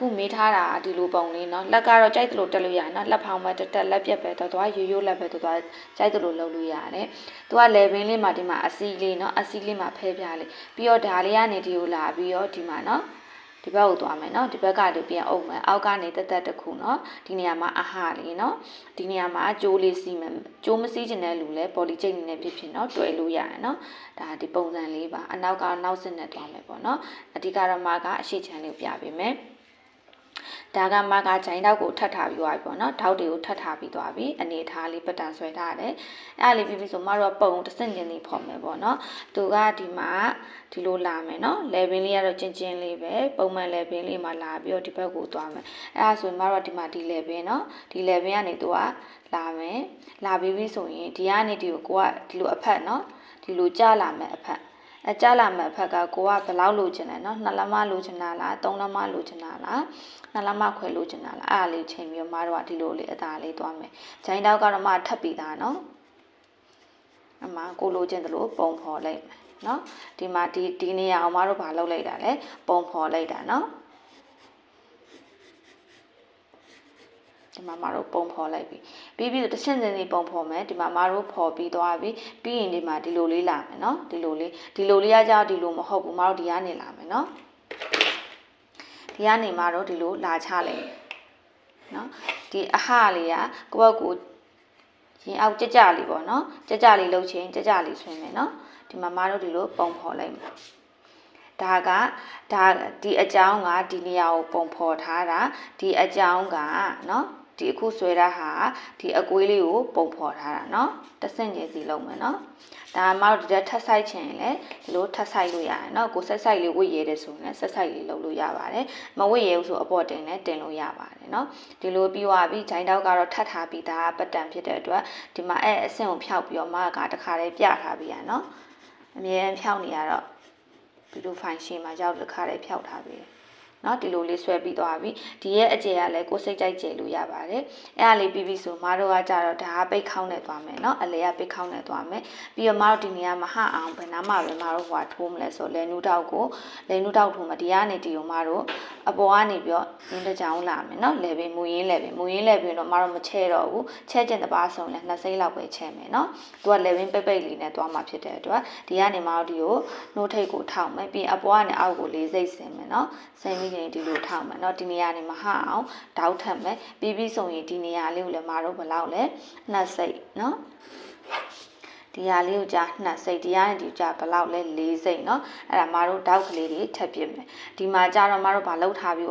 အခုမေးထားတာဒီလိုပုံလေးနော်လက်ကတော့ကြိုက်သလိုတက်လို့ရတယ်နော်လက်ဖောင်းပဲတက်တက်လက်ပြက်ပဲတော့သွားရိုးရိုးလက်ပဲတော့သွားကြိုက်သလိုလုပ်လို့ရတယ်သူက level လေးမှာဒီမှာအစီလေးနော်အစီလေးမှာဖဲပြလေးပြီးတော့ဒါလေးကနေဒီကိုလာပြီးတော့ဒီမှာနော်ဒီဘက်ကိုသွားမယ်နော်ဒီဘက်ကဒီပြန်အုပ်မယ်အောက်ကနေတက်တက်တခုနော်ဒီနေရာမှာအဟာလေးနော်ဒီနေရာမှာကြိုးလေးစီးမယ်ကြိုးမစီးကျင်တဲ့လူလဲ body chain နေနဲ့ဖြစ်ဖြစ်နော်တွေ့လို့ရတယ်နော်ဒါဒီပုံစံလေးပါအနောက်ကနောက်စစ်နဲ့သွားမယ်ပေါ့နော်အဓိကတော့မှာကအရှိချမ်းလေးကိုပြပေးမယ် ဒါကမကဂျိုင်းတောက်ကိုထပ်ထားပြီးသွားပြီပေါ့နော်တောက်တွေကိုထပ်ထားပြီးသွားပြီအနေထားလေးပတ်တန်ဆွဲထားတယ်အဲ့ဒါလေးပြီးပြီဆိုမတော့ပုံတစ်စင်ချင်းလေးဖော်မယ်ပေါ့နော်သူကဒီမှာဒီလိုလာမယ်နော် level လေးကတော့ကျင်းကျင်းလေးပဲပုံမှန် level လေးမှာလာပြီးတော့ဒီဘက်ကိုသွားမယ်အဲ့ဒါဆိုရင်မတော့ဒီမှာဒီ level နော်ဒီ level ကနေသူကလာမယ်လာပြီးပြီဆိုရင်ဒီကနေဒီကိုကိုကဒီလိုအဖက်နော်ဒီလိုကြလာမယ်အဖက် အကြလာမဲ့အဖက်ကကိုကဘယ်လောက်လိုချင်လဲเนาะနှစ်လက်မလိုချင်တာလားသုံးလက်မလိုချင်တာလားနှစ်လက်မခွဲလိုချင်တာလားအဲ့ဒါလေးချိန်ပြီးတော့မတို့ကဒီလိုလေးအသာလေးသွားမယ်ဂျိုင်းတောက်ကတော့မထပ်ပြီးသားเนาะအမကိုလိုချင်တယ်လို့ပုံဖော်လိုက်မယ်เนาะဒီမှာဒီဒီနေရာအောင်မတို့ဘာလုပ်လိုက်တာလဲပုံဖော်လိုက်တာเนาะ ဒီမှာမတို့ပုံဖော်လိုက်ပြီပြီးပြီးတော့တချင်ချင်းလေးပုံဖော်မယ်ဒီမှာမတို့ဖော်ပြီးသွားပြီပြီးရင်ဒီမှာဒီလိုလေးလာမယ်နော်ဒီလိုလေးဒီလိုလေးကကြောက်ဒီလိုမဟုတ်ဘူးမတို့ဒီကနေလာမယ်နော်ဒီကနေမတို့ဒီလိုလာချလိုက်နော်ဒီအဟလေးကကိုယ့်ဘက်ကိုရင်အောက်ကြကြလေးပေါ့နော်ကြကြလေးလှုပ်ချင်းကြကြလေးဆွဲမယ်နော်ဒီမှာမတို့ဒီလိုပုံဖော်လိုက်မယ် ဒါကဒါဒီအကြောင်းကဒီနေရာကိုပုံဖော်ထားတာဒီအကြောင်းကเนาะဒီအခုဆွဲတာဟာဒီအကွေးလေးကိုပုံဖော်ထားတာเนาะတဆင့်ချင်းစီလုံးမယ်เนาะဒါမှမဟုတ်ဒီတက်ထပ်ဆိုင်ချင်ရင်လည်းဒီလိုထပ်ဆိုင်လို့ရတယ်เนาะကိုဆက်ဆိုင်လေးဝိရဲတယ်ဆိုရင်လည်းဆက်ဆိုင်လေးလုပ်လို့ရပါတယ်မဝိရဲဘူးဆိုအပေါ်တင်လည်းတင်လို့ရပါတယ်เนาะဒီလိုပြီးသွားပြီးဂျိုင်းတောက်ကတော့ထပ်ထားပြီးသားပတ်တန်ဖြစ်တဲ့အတွက်ဒီမှာအဲ့အဆင့်ကိုဖြောက်ပြီးတော့မကတခါလေးပြထားပြီးရเนาะအမြဲတမ်းဖြောက်နေရတော့ ဗီဒီယိုဖိုင်ရှင်းမှာရောက်တခါလေးဖြောက်ထားပြီး เนาะဒီလိုလေးဆွဲပြီးသွားပြီဒီရဲ့အကျယ်ကလည်းကိုယ်စိတ်ကြိုက်ကျယ်လို့ရပါတယ်အဲ့ဒါလေးပြီးပြီဆိုမတို့ကကြတော့ဒါကပိတ်ခေါင်းနဲ့သွားမယ်เนาะအလဲကပိတ်ခေါင်းနဲ့သွားမယ်ပြီးတော့မတို့ဒီနေရာမှာဟအောင်ဘယ်နာမှပဲမတို့ဟိုထိုးမလဲဆိုလဲနူးတောက်ကိုလဲနူးတောက်ထိုးမှာဒီကနေဒီကိုမတို့အပေါ်ကနေပြီးတော့ရင်းတစ်ကြောင်လာမယ်เนาะလဲပင်မူရင်းလဲပင်မူရင်းလဲပင်တော့မတို့မချဲတော့ဘူးချဲကျင်တပါဆုံးလဲနှစ်စိမ့်လောက်ပဲချဲမယ်เนาะသူကလဲပင်ပိတ်ပိတ်လေးနဲ့သွားမှာဖြစ်တဲ့အတွက်ဒီကနေမတို့ဒီကိုနှိုးထိတ်ကိုထောက်မယ်ပြီးအပေါ်ကနေအောက်ကိုလေးစိတ်ဆင်မယ်เนาะဆင်ပြီး ရင်ဒီလိုထောက်မယ်เนาะဒီနေရာနေမဟအောင်တောက်ထက်မယ်ပြီးပြီးဆိုရင်ဒီနေရာလေးကိုလည်းမတို့ဘယ်လောက်လဲနှစ်စိတ်เนาะဒီဟာလေးကိုကြာနှစ်စိတ်ဒီကနေဒီကြာဘယ်လောက်လဲ၄စိတ်เนาะအဲ့ဒါမတို့တောက်ကလေးတွေထပ်ပြစ်မယ်ဒီမှာကြာတော့မတို့ဘာလောက်ထားပြီး